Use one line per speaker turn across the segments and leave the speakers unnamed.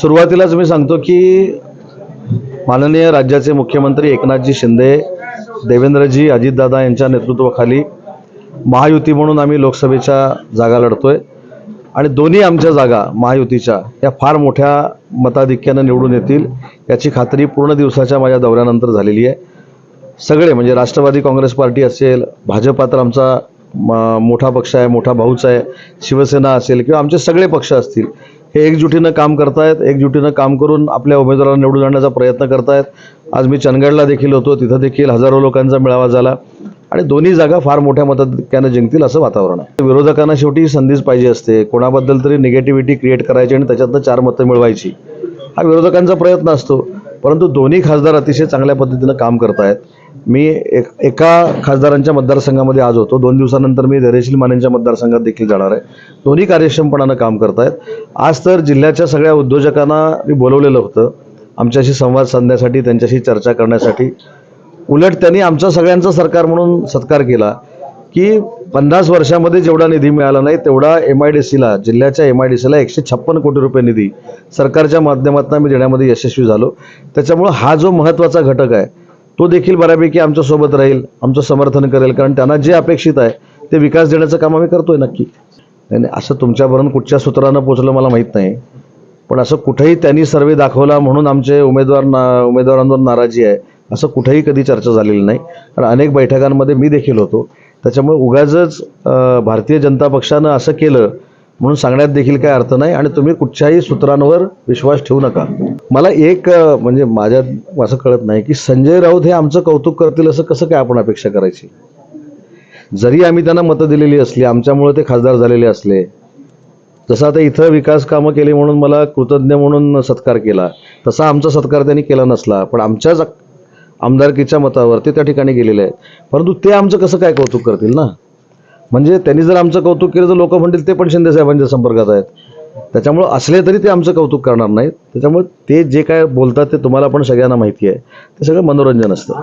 सुरुवातीलाच मी सांगतो की माननीय राज्याचे मुख्यमंत्री एकनाथजी शिंदे देवेंद्रजी अजितदादा यांच्या नेतृत्वाखाली महायुती म्हणून आम्ही लोकसभेच्या जागा लढतोय. आणि दोन्ही आमच्या जागा महायुतीच्या या फार मोठ्या मताधिक्यानं निवडून येतील याची खात्री पूर्ण दिवसाच्या माझ्या दौऱ्यानंतर झालेली आहे. सगळे म्हणजे राष्ट्रवादी काँग्रेस पार्टी असेल भाजपा तर आमचा म- मोठा पक्ष आहे मोठा भाऊच आहे शिवसेना असेल किंवा आमचे सगळे पक्ष असतील हे एकजुटीनं काम करतायत एकजुटीनं काम करून आपल्या उमेदवाराला निवडून आणण्याचा प्रयत्न करतायत. आज मी चंदगडला देखील होतो तिथं देखील हजारो लोकांचा मेळावा झाला. आणि दोन्ही जागा फार मोठ्या मताधिक्यानं जिंकतील असं वातावरण आहे. विरोधकांना शेवटी संधीच पाहिजे असते. कोणाबद्दल तरी निगेटिव्हिटी क्रिएट करायची आणि त्याच्यातनं चार मतं मिळवायची. हा विरोधकांचा प्रयत्न असतो. परंतु दोन्ही खासदार अतिशय चांगल्या पद्धतीनं काम करतायत. मी एक एका खासदारांच्या मतदारसंघामध्ये आज होतो. दोन दिवसानंतर मी धैर्यशील मानेंच्या मतदारसंघात देखील जाणार आहे. दोन्ही कार्यक्षमपणानं काम करतायत. आज तर जिल्ह्याच्या सगळ्या उद्योजकांना मी बोलवलेलं होतं. आमच्याशी संवाद साधण्यासाठी त्यांच्याशी चर्चा करण्यासाठी. उलट त्यांनी आमचा सगळ्यांचं सरकार म्हणून सत्कार केला की पन्नास वर्षामध्ये जेवढा निधी मिळाला नाही तेवढा एम आय डी सीला जिल्ह्याच्या एम आय डी सीला एकशे छप्पन कोटी रुपये निधी सरकारच्या माध्यमातून मी देण्यामध्ये यशस्वी झालो. त्याच्यामुळं हा जो महत्त्वाचा घटक आहे तो देखील बऱ्यापैकी आमच्यासोबत राहील आमचं समर्थन करेल कारण त्यांना जे अपेक्षित आहे ते विकास देण्याचं काम आम्ही करतोय नक्की. नाही नाही, असं तुमच्यापर्यंत कुठच्या सूत्रानं पोचलं मला माहीत नाही. पण असं कुठेही त्यांनी सर्वे दाखवला म्हणून आमचे उमेदवार ना उमेदवारांवर नाराजी आहे असं कुठेही कधी चर्चा झालेली नाही. कारण अनेक बैठकांमध्ये मी देखील होतो. त्याच्यामुळे उगाचच भारतीय जनता पक्षानं असं केलं म्हणून सांगण्यात देखील काय अर्थ नाही आणि तुम्ही कुठच्याही सूत्रांवर विश्वास ठेवू नका. मला एक म्हणजे माझ्यात असं कळत नाही की संजय राऊत हे आमचं कौतुक करतील असं कसं काय आपण अपेक्षा करायची? जरी आम्ही त्यांना मतं दिलेली असली आमच्यामुळे ते खासदार झालेले असले जसं आता इथं विकास कामं केली म्हणून मला कृतज्ञ म्हणून सत्कार केला तसा आमचा सत्कार त्यांनी केला नसला पण आमच्याच आमदारकीच्या मतावर ते त्या ठिकाणी गेलेले आहेत. परंतु ते आमचं कसं काय कौतुक करतील ना? म्हणजे त्यांनी जर आमचं कौतुक केलं तर लोक म्हणतील ते पण शिंदे साहेबांच्या संपर्कात आहेत. त्याच्यामुळं असले तरी ते आमचं कौतुक करणार नाहीत. त्याच्यामुळे ते जे काय बोलतात ते तुम्हाला पण सगळ्यांना माहिती आहे. ते सगळं मनोरंजन असतं.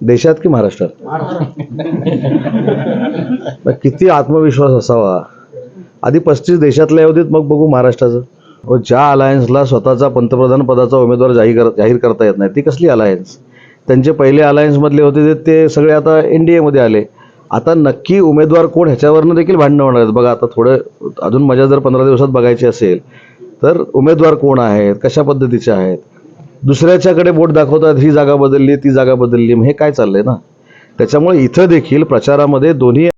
देशात की महाराष्ट्रात? किती आत्मविश्वास असावा. आधी पस्तीस देशातल्या होतीत मग बघू महाराष्ट्राचं. व ज्या अलायन्सला स्वतःचा पंतप्रधान पदाचा उमेदवार जाहीर जाहीर करता येत नाही ती कसली अलायन्स? त्यांचे पहिले अलायन्समधले होते ते- ते सगळे आता एन डी एमध्ये आले. आता नक्की उमेदवार कोण ह्याच्यावरनं देखील भांडणं होणार आहेत. बघा आता थोडं अजून मजा जर पंधरा दिवसात बघायची असेल तर उमेदवार कोण आहेत? कशा पद्धतीचे आहेत? दुसऱ्याच्याकडे बोट दाखवतात ही जागा बदलली ती जागा बदलली मग हे काय चाललंय ना? त्याच्यामुळे इथं देखील प्रचारामध्ये दोन्ही